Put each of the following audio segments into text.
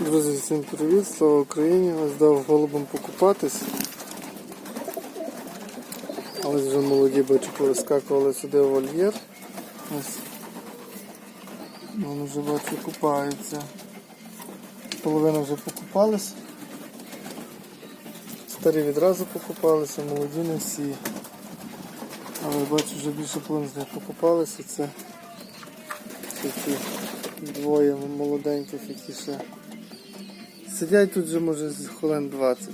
Друзі, всім привіт, слава Україні! Ось дав голубам покупатись. Ось вже молоді бачу повискакували сюди в вольєр. Ось. Вони вже бачу купаються. Половина вже покупались. Старі відразу покупалися, молоді не всі. Але бачу вже більше половини з них покупалися. Це такі двоє молоденьких, які ще сидять тут вже може з хвилин 20.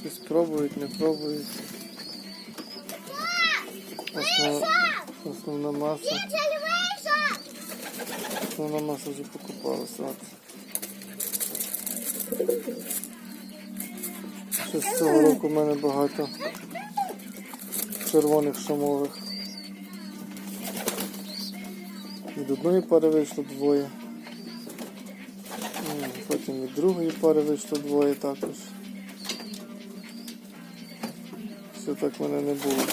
Щось пробують, не пробують. Основна, основна маса. Основна маса вже покупалася. Ще з цього року в мене багато червоних шумових. Від одної пари вийшло двоє. Потім від другої пари вийшло двоє також. Все так в мене не було.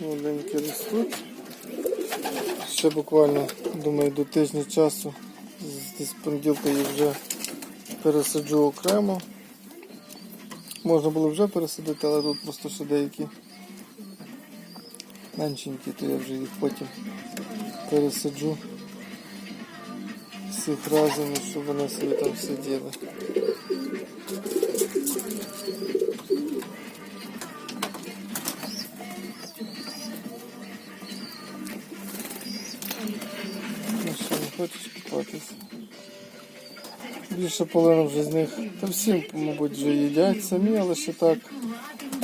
Маленькі ростуть. Ще буквально, думаю, до тижня часу. з понеділка їх вже пересаджу окремо. Можна було вже пересадити, але тут просто ще деякі меншенькі, то я вже їх потім пересаджу всіх разом, щоб вони собі там сиділи. Ну що, не хочеш купатися? Більше половина вже з них, та всі, мабуть, вже їдять самі, але ще так.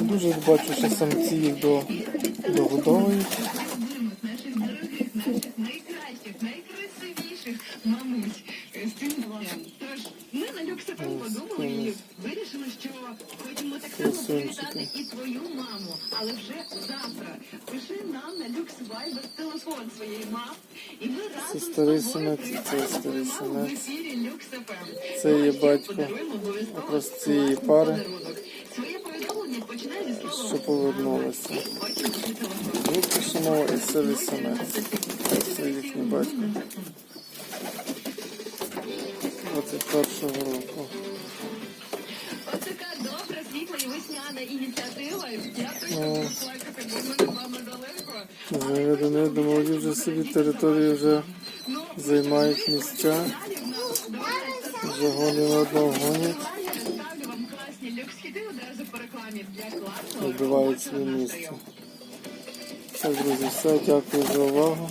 Дуже бачу, що самці їх до, догодовують. Мамусь з цим баланом. Тож ми на Люксефем подумали і вирішили, що хочемо так само привітати і твою маму, але вже завтра. Пиши нам на Люкс Вайбер телефон своєї мами, і ми разом з тобою привітаємо це твою маму в ефірі Люксефем. Це є батько якраз цієї пари. Своє повідомлення починай зі слова Що повернулося. Віктор Шумова і Сивий Самець. Це їхній батько. 21-го року. Ось така добра, світла і весняна ініціатива. Дякую, Ну. що закликати, бо ми з вами далеко. Вже видно, молоді вже собі територію вже Ну, займають місця. Вже голі одного гонять. Вибивають своє місце. Так, друзі, все, дякую за увагу.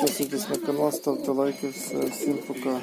Підписуйтесь на канал, ставте лайки, Всем пока.